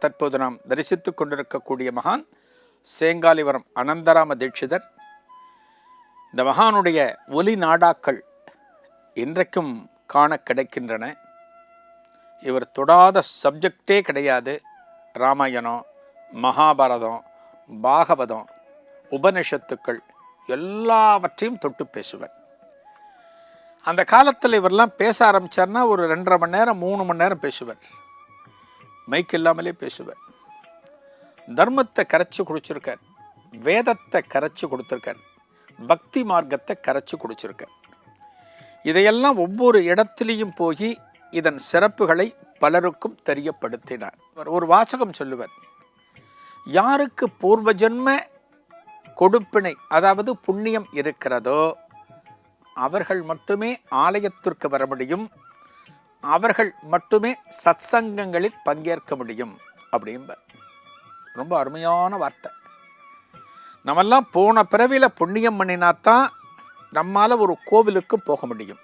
தற்போது நாம் தரிசித்துக் கொண்டிருக்கக்கூடிய மகான் சேங்காலிவரம் அனந்தராம தீட்சிதர். இந்த மகானுடைய ஒலி நாடாக்கள் இன்றைக்கும் காண கிடைக்கின்றன. இவர் தொடாத சப்ஜெக்டே கிடையாது. ராமாயணம் மகாபாரதம் பாகவதம் உபனிஷத்துக்கள் எல்லாவற்றையும் தொட்டு பேசுவர். அந்த காலத்தில் இவரெல்லாம் பேச ஆரம்பிச்சார்னா ஒரு ரெண்டரை மணி நேரம் மூணு மணி நேரம் பேசுவார். மைக் இல்லாமலே பேசுவார் தர்மத்தை கரைச்சி குடிச்சிருக்கார் வேதத்தை கரைச்சி கொடுத்துருக்கார் பக்தி மார்க்கத்தை கரைச்சி குடிச்சிருக்கார் இதையெல்லாம் ஒவ்வொரு இடத்துலையும் போய் இதன் சிறப்புகளை பலருக்கும் தெரியப்படுத்தினார். அவர் ஒரு வாசகம் சொல்லுவார். யாருக்கு பூர்வ ஜென்ம கொடுப்பினை அதாவது புண்ணியம் இருக்கிறதோ அவர்கள் மட்டுமே ஆலயத்திற்கு வர முடியும். அவர்கள் மட்டுமே சத்சங்கங்களில் பங்கேற்க முடியும் அப்படிம்பார் ரொம்ப அருமையான வார்த்தை. நம்மெல்லாம் போன பிறவியில் புண்ணியம் பண்ணினாத்தான் நம்மால் ஒரு கோவிலுக்கு போக முடியும்.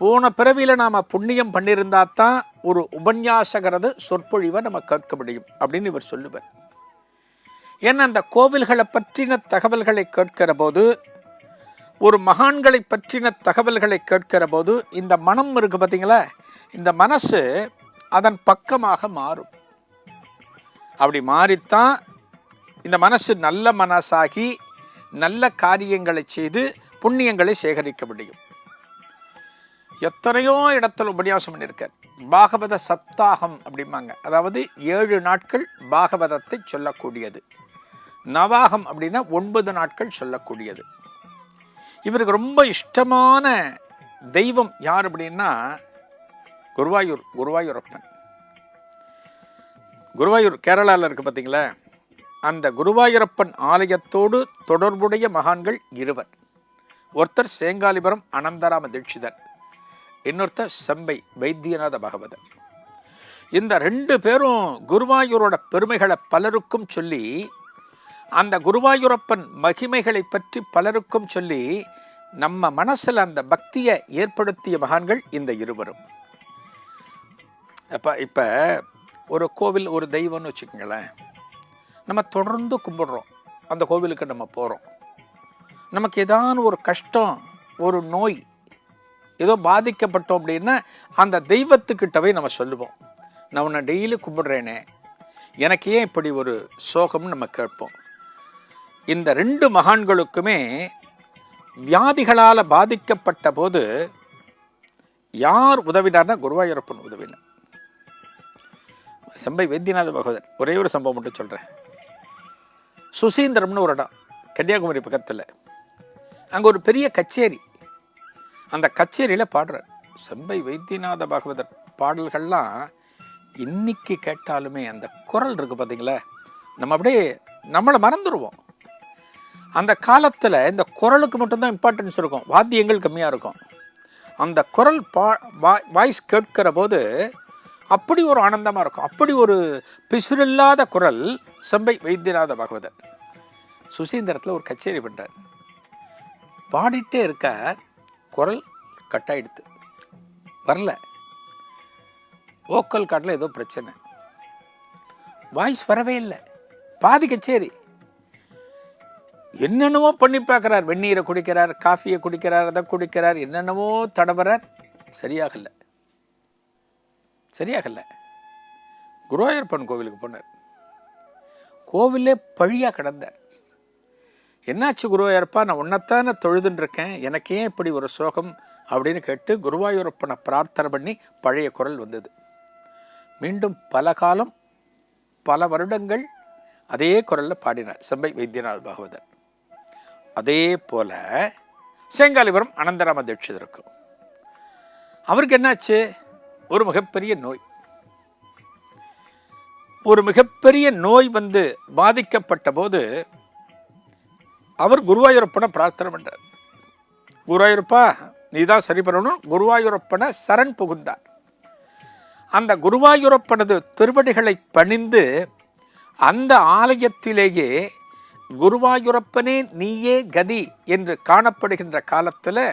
போன பிறவியில் நாம் புண்ணியம் பண்ணியிருந்தா தான் ஒரு உபன்யாசகரது சொற்பொழிவை நம்ம கேட்க முடியும் அப்படின்னு இவர் சொல்லுவார். ஏன்னா அந்த கோவில்களை பற்றின தகவல்களை கேட்கிற போது ஒரு மகான்களை பற்றின தகவல்களை கேட்கிற போது இந்த மனம் இருக்கு பார்த்தீங்களா? இந்த மனசு அதன் பக்கமாக மாறும். அப்படி மாறித்தான் இந்த மனசு நல்ல மனசாகி நல்ல காரியங்களை செய்து புண்ணியங்களை சேகரிக்க முடியும். எத்தனையோ இடத்துல உபன்யாசம் பண்ணியிருக்கார். பாகவத சப்தாகம் அப்படிம்பாங்க. அதாவது ஏழு நாட்கள் பாகவதத்தை சொல்லக்கூடியது. நவாகம் அப்படின்னா ஒன்பது நாட்கள் சொல்லக்கூடியது. இவருக்கு ரொம்ப இஷ்டமான தெய்வம் யார் அப்படின்னா குருவாயூர் குருவாயூரப்பன் குருவாயூர் கேரளாவில் இருக்குது பார்த்தீங்களா அந்த குருவாயூரப்பன் ஆலயத்தோடு தொடர்புடைய மகான்கள் இருவர். ஒருத்தர் சேங்காலிபுரம் அனந்தராம தீட்சிதர் இன்னொருத்தர் செம்பை வைத்தியநாத பகவதர். இந்த ரெண்டு பேரும் குருவாயூரோட பெருமைகளை பலருக்கும் சொல்லி அந்த குருவாயூரப்பன் மகிமைகளை பற்றி பலருக்கும் சொல்லி நம்ம மனசில் அந்த பக்தியை ஏற்படுத்திய மகான்கள் இந்த இருவரும். அப்போ இப்போ ஒரு கோவில் ஒரு தெய்வம்னு வச்சுக்கோங்களேன். நம்ம தொடர்ந்து கும்பிடுறோம். அந்த கோவிலுக்கு நம்ம போகிறோம் நமக்கு ஏதாவது ஒரு கஷ்டம் ஒரு நோய் ஏதோ பாதிக்கப்பட்டோம் அப்படின்னா அந்த தெய்வத்துக்கிட்டவே நம்ம சொல்லுவோம். நான் உன்னை டெய்லி கும்பிடுறேனே. எனக்கு ஏன் இப்படி ஒரு சோகம்னு நம்ம கேட்போம். இந்த ரெண்டு மகான்களுக்குமே வியாதிகளால் பாதிக்கப்பட்ட போது யார் உதவினார்னா குருவாயூரப்பன் உதவினார். செம்பை வைத்தியநாத பகவதர். ஒரே ஒரு சம்பவம் மட்டும் சொல்கிறேன் சுசீந்திரம்னு ஒரு இடம் கன்னியாகுமரி பக்கத்தில். அங்கே ஒரு பெரிய கச்சேரி. அந்த கச்சேரியில் பாடுறார். செம்பை வைத்தியநாத பாகவதர் பாடல்கள்லாம் இன்னைக்கு கேட்டாலுமே அந்த குரல் இருக்குது பார்த்தீங்களா நம்ம அப்படியே நம்மளை மறந்துடுவோம் அந்த காலத்தில் இந்த குரலுக்கு மட்டும்தான் இம்பார்ட்டன்ஸ் இருக்கும். வாத்தியங்கள் கம்மியாக இருக்கும். அந்த குரல் பா வாய் வாய்ஸ் கேட்கிற போது அப்படி ஒரு ஆனந்தமாக இருக்கும். அப்படி ஒரு பிசுறில்லாத குரல் செம்பை வைத்தியநாத பகவதன் சுசீந்திரத்தில் ஒரு கச்சேரி பண்ணுறார் பாடிட்டே இருக்க குரல் கட்டாயிடுது வரல. ஓக்கல் காட்டில் ஏதோ பிரச்சனை. வாய்ஸ் வரவே இல்லை. பாதி கச்சேரி. என்னென்னவோ பண்ணி பார்க்குறார். வெந்நீரை குடிக்கிறார் காஃபியை குடிக்கிறார் அதை குடிக்கிறார் என்னென்னவோ தடவுறார். சரியாகல. சரியாகல. குருவாயூரப்பன் கோவிலுக்கு போனார். கோவிலே பழியாக கிடந்தார். என்னாச்சு குருவாயூரப்பா நான் உன்னைத்தானே தொழுதுன்றிருக்கேன். எனக்கு ஏன் இப்படி ஒரு சோகம் அப்படின்னு கேட்டு குருவாயூரப்பனை பிரார்த்தனை பண்ணி பழைய குரல் வந்தது. மீண்டும் பல காலம் பல வருடங்கள் அதே குரலில் பாடினார். செம்பை வைத்தியநாத் பாகவதர். அதே போல சேங்காலிபுரம் அனந்தராம தீட்சிதருக்கும். அவருக்கு என்னாச்சு? ஒரு மிகப்பெரிய நோய். ஒரு மிகப்பெரிய நோய் வந்து பாதிக்கப்பட்ட போது அவர் குருவாயூரப்பனை பிரார்த்தனை பண்றார். குருவாயூரப்பா நீ தான் சரி பண்ணணும். குருவாயூரப்பனை சரண் புகுந்தார். அந்த குருவாயூரப்பனது திருவடிகளை பணிந்து அந்த ஆலயத்திலேயே குருவாயூரப்பனே நீயே கதி என்று காணப்படுகின்ற காலத்தில்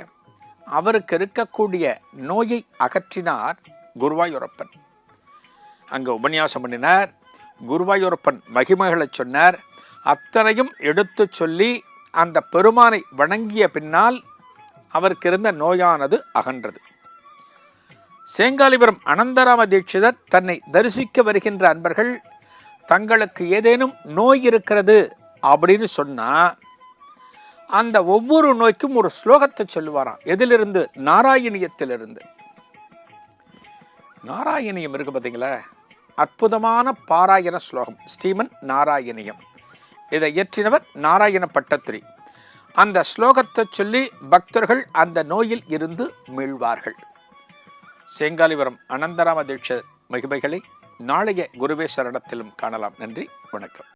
அவருக்கு இருக்கக்கூடிய நோயை அகற்றினார் குருவாயூரப்பன். அங்கே உபன்யாசம் பண்ணினார். குருவாயூரப்பன் மகிமைகளை சொன்னார். அத்தனையும் எடுத்து சொல்லி அந்த பெருமானை வணங்கிய பின்னால் அவருக்கு இருந்த நோயானது அகன்றது. சேங்காலிபுரம் அனந்தராம தீட்சிதர் தன்னை தரிசிக்க வருகின்ற அன்பர்கள் தங்களுக்கு ஏதேனும் நோய் இருக்கிறது அப்படின்னு சொன்னால் அந்த ஒவ்வொரு நோய்க்கும் ஒரு ஸ்லோகத்தை சொல்லுவாராம். எதிலிருந்து? நாராயணியத்திலிருந்து. நாராயணியம் இருக்கு பார்த்தீங்களா அற்புதமான பாராயண ஸ்லோகம். ஸ்ரீமன் நாராயணியம். இதை இயற்றினவர் நாராயண பட்டத்திரி. அந்த ஸ்லோகத்தை சொல்லி பக்தர்கள் அந்த நோயில் இருந்து மீழ்வார்கள் செங்காலிபுரம் அனந்தராம தீட்ச மகிமைகளை நாளைய குருவே சரணத்திலும் காணலாம். நன்றி வணக்கம்.